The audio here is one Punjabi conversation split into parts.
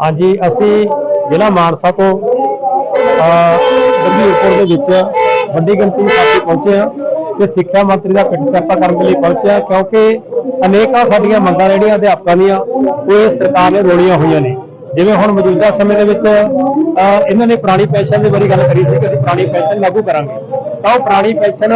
ਹਾਂਜੀ। ਅਸੀਂ ਜ਼ਿਲ੍ਹਾ ਮਾਨਸਾ ਤੋਂ ਗੰਭੀਰਪੁਰ ਦੇ ਵਿੱਚ ਵੱਡੀ ਗਿਣਤੀ ਵਿੱਚ ਸਾਥੀ ਪਹੁੰਚੇ ਆ ਤੇ ਸਿੱਖਿਆ ਮੰਤਰੀ ਦਾ ਪਿੱਟ ਸਿਆਪਾ ਕਰਨ ਦੇ ਲਈ ਪਹੁੰਚਿਆ ਕਿਉਂਕਿ ਅਨੇਕਾਂ ਸਾਡੀਆਂ ਮੰਗਾਂ ਜਿਹੜੀਆਂ ਅਧਿਆਪਕਾਂ ਦੀਆਂ ਉਹ ਇਸ ਸਰਕਾਰ ਨੇ ਰੋਲੀਆਂ ਹੋਈਆਂ ਨੇ। ਜਿਵੇਂ ਹੁਣ ਮੌਜੂਦਾ ਸਮੇਂ ਦੇ ਵਿੱਚ ਅਹ, ਇਹਨਾਂ ਨੇ ਪੁਰਾਣੀ ਪੈਨਸ਼ਨ ਦੇ ਬਾਰੇ ਗੱਲ ਕਰੀ ਸੀ ਕਿ ਅਸੀਂ ਪੁਰਾਣੀ ਪੈਨਸ਼ਨ ਲਾਗੂ ਕਰਾਂਗੇ। ਤਾਂ ਉਹ ਪੁਰਾਣੀ ਪੈਨਸ਼ਨ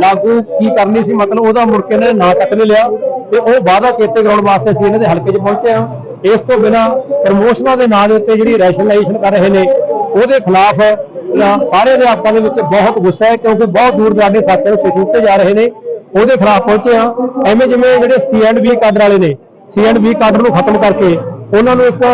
ਲਾਗੂ ਕੀ ਕਰਨੀ ਸੀ? ਮਤਲਬ ਉਹਦਾ ਮੁੜ ਕੇ ਇਹਨਾਂ ਨੇ ਨਾਂ ਤੱਕ ਨਹੀਂ ਲਿਆ। ਤੇ ਉਹ ਵਾਅਦਾ ਚੇਤੇ ਕਰਾਉਣ ਵਾਸਤੇ ਅਸੀਂ ਇਹਨਾਂ ਦੇ ਹਲਕੇ 'ਚ ਪਹੁੰਚੇ ਹਾਂ। ਇਸ ਤੋਂ ਬਿਨਾ ਪ੍ਰਮੋਸ਼ਨਾਂ ਦੇ ਨਾਂ ਦੇ ਉੱਤੇ ਜਿਹੜੀ ਰੈਸ਼ਨਲਾਈਜੇਸ਼ਨ ਕਰ ਰਹੇ ਨੇ ਉਹਦੇ ਖਿਲਾਫ ਅਹ, ਸਾਰੇ ਅਧਿਆਪਕਾਂ ਦੇ ਵਿੱਚ ਬਹੁਤ ਗੁੱਸਾ ਹੈ ਕਿਉਂਕਿ ਬਹੁਤ ਦੂਰ ਦਰਾਡੇ ਸਾਥੀਆਂ ਨੂੰ ਸਿੱਖੀ ਦਿੱਤੇ ਜਾ ਰਹੇ ਨੇ। ਉਹਦੇ ਖਿਲਾਫ ਪਹੁੰਚੇ ਹਾਂ। ਐਵੇਂ ਜਿਵੇਂ ਜਿਹੜੇ ਸੀ ਐਂਡ ਬੀ ਕਾਡਰ ਵਾਲੇ ਨੇ ਸੀ ਐਂਡ ਬੀ ਕਾਡਰ ਨੂੰ ਖਤਮ ਕਰਕੇ ਉਹਨਾਂ ਨੂੰ ਇੱਕ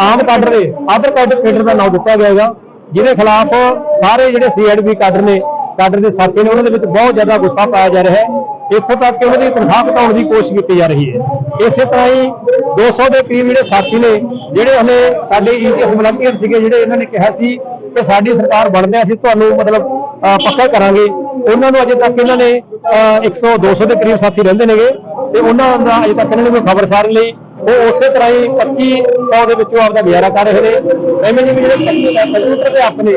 ਆਮ ਕਾਡਰ ਦੇ ਆਧਰ ਕਾਰਡ ਕੇਡਰ ਦਾ ਨਾਮ ਦਿੱਤਾ ਗਿਆ ਹੈਗਾ ਜਿਹਦੇ ਖਿਲਾਫ ਸਾਰੇ ਜਿਹੜੇ ਸੀ ਐਂਡ ਬੀ ਕਾਡਰ ਨੇ ਕਾਡਰ ਦੇ ਸਾਥੀ ਨੇ ਉਹਨਾਂ ਦੇ ਵਿੱਚ ਬਹੁਤ ਜ਼ਿਆਦਾ ਗੁੱਸਾ ਪਾਇਆ ਜਾ ਰਿਹਾ ਹੈ। ਇੱਥੋਂ ਤੱਕ ਕਿ ਉਹਨਾਂ ਦੀ ਤਨਖਾਹ ਘਟਾਉਣ ਦੀ ਕੋਸ਼ਿਸ਼ ਕੀਤੀ ਜਾ ਰਹੀ ਹੈ। ਇਸੇ ਤਰ੍ਹਾਂ ਹੀ 200 ਦੇ ਕਰੀਬ ਜਿਹੜੇ ਸਾਥੀ ਨੇ ਜਿਹੜੇ ਹਲੇ ਸਾਡੇ ਈਟੀਐਸ ਵਲੰਟੀਅਰ ਸੀਗੇ ਜਿਹੜੇ ਇਹਨਾਂ ਨੇ ਕਿਹਾ ਸੀ ਕਿ ਸਾਡੀ ਸਰਕਾਰ ਬਣਦੇ ਅਸੀਂ ਤੁਹਾਨੂੰ ਮਤਲਬ ਅਹ, ਪੱਕਾ ਕਰਾਂਗੇ। ਉਹਨਾਂ ਨੂੰ ਅਜੇ ਤੱਕ ਇਹਨਾਂ ਨੇ ਅਹ, 100 200 ਦੇ ਕਰੀਬ ਸਾਥੀ ਰਹਿੰਦੇ ਨੇਗੇ ਤੇ ਉਹਨਾਂ ਦਾ ਅਜੇ ਤੱਕ ਇਹਨਾਂ ਨੇ ਕੋਈ ਖਬਰਸਾਰ ਨਹੀਂ ਲਈ। ਉਹ ਉਸੇ ਤਰ੍ਹਾਂ ਹੀ 2500 ਦੇ ਵਿੱਚੋਂ ਆਪਦਾ ਗੁਜ਼ਾਰਾ ਕਰ ਰਹੇ ਨੇ। ਐਵੇਂ ਜਿਵੇਂ ਜਿਹੜੇ ਕੰਪਿਊਟਰ ਦੇ ਨੇ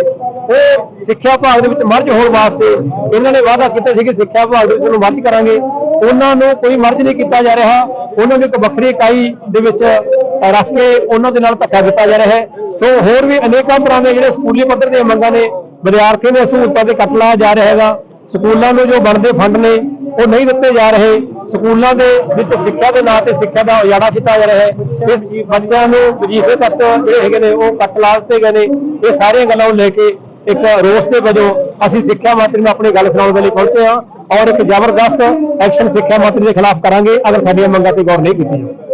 ਉਹ ਸਿੱਖਿਆ ਵਿਭਾਗ ਦੇ ਵਿੱਚ ਮਰਜ ਹੋਣ ਵਾਸਤੇ ਇਹਨਾਂ ਨੇ ਵਾਅਦਾ ਕੀਤਾ ਸੀ ਕਿ ਸਿੱਖਿਆ ਵਿਭਾਗ ਦੇ ਵਿੱਚ ਉਹਨੂੰ ਮਰਜ ਕਰਾਂਗੇ। ਉਹਨਾਂ ਨੂੰ ਕੋਈ ਮਰਜ ਨਹੀਂ ਕੀਤਾ ਜਾ ਰਿਹਾ। ਉਹਨਾਂ ਨੂੰ ਇੱਕ ਵੱਖਰੀ ਇਕਾਈ ਦੇ ਵਿੱਚ ਰੱਖ ਕੇ ਉਹਨਾਂ ਦੇ ਨਾਲ ਧੱਕਾ ਦਿੱਤਾ ਜਾ ਰਿਹਾ ਹੈ। ਸੋ ਹੋਰ ਵੀ ਅਨੇਕਾਂ ਤਰ੍ਹਾਂ ਦੇ ਜਿਹੜੇ ਸਕੂਲੀ ਪੱਧਰ ਦੀਆਂ ਮੰਗਾਂ ਨੇ, ਵਿਦਿਆਰਥੀਆਂ ਦੀਆਂ ਸਹੂਲਤਾਂ ਤੇ ਕੱਟ ਲਾਇਆ ਜਾ ਰਿਹਾ ਹੈਗਾ। ਸਕੂਲਾਂ ਨੂੰ ਜੋ ਬਣਦੇ ਫੰਡ ਨੇ, ਉਹ ਨਹੀਂ ਦਿੱਤੇ ਜਾ ਰਹੇ। ਸਕੂਲਾਂ ਦੇ ਵਿੱਚ ਸਿੱਖਿਆ ਦੇ ਨਾਂ ਤੇ ਸਿੱਖਿਆ ਦਾ ਉਜਾੜਾ ਕੀਤਾ ਜਾ ਰਿਹਾ ਹੈ। ਇਸ ਬੱਚਿਆਂ ਨੂੰ ਵਜੀਫੇ ਤੱਕ ਜਿਹੜੇ ਹੈਗੇ ਨੇ, ਉਹ ਕੱਟ ਲਾ ਦਿੱਤੇ ਗਏ ਨੇ। ਇਹ ਸਾਰੀਆਂ ਗੱਲਾਂ ਨੂੰ ਲੈ ਕੇ ਇੱਕ ਰੋਸ ਦੇ ਵਜੋਂ ਅਸੀਂ ਸਿੱਖਿਆ ਮੰਤਰੀ ਨੂੰ ਆਪਣੀ ਗੱਲ ਸੁਣਾਉਣ ਦੇ ਲਈ ਪਹੁੰਚੇ ਹਾਂ ਔਰ ਇੱਕ ਜ਼ਬਰਦਸਤ ਐਕਸ਼ਨ ਸਿੱਖਿਆ ਮੰਤਰੀ ਦੇ ਖਿਲਾਫ ਕਰਾਂਗੇ, ਅਗਰ ਸਾਡੀਆਂ ਮੰਗਾਂ ਤੇ ਗੌਰ ਨਹੀਂ ਕੀਤੀ ਜਾਊ।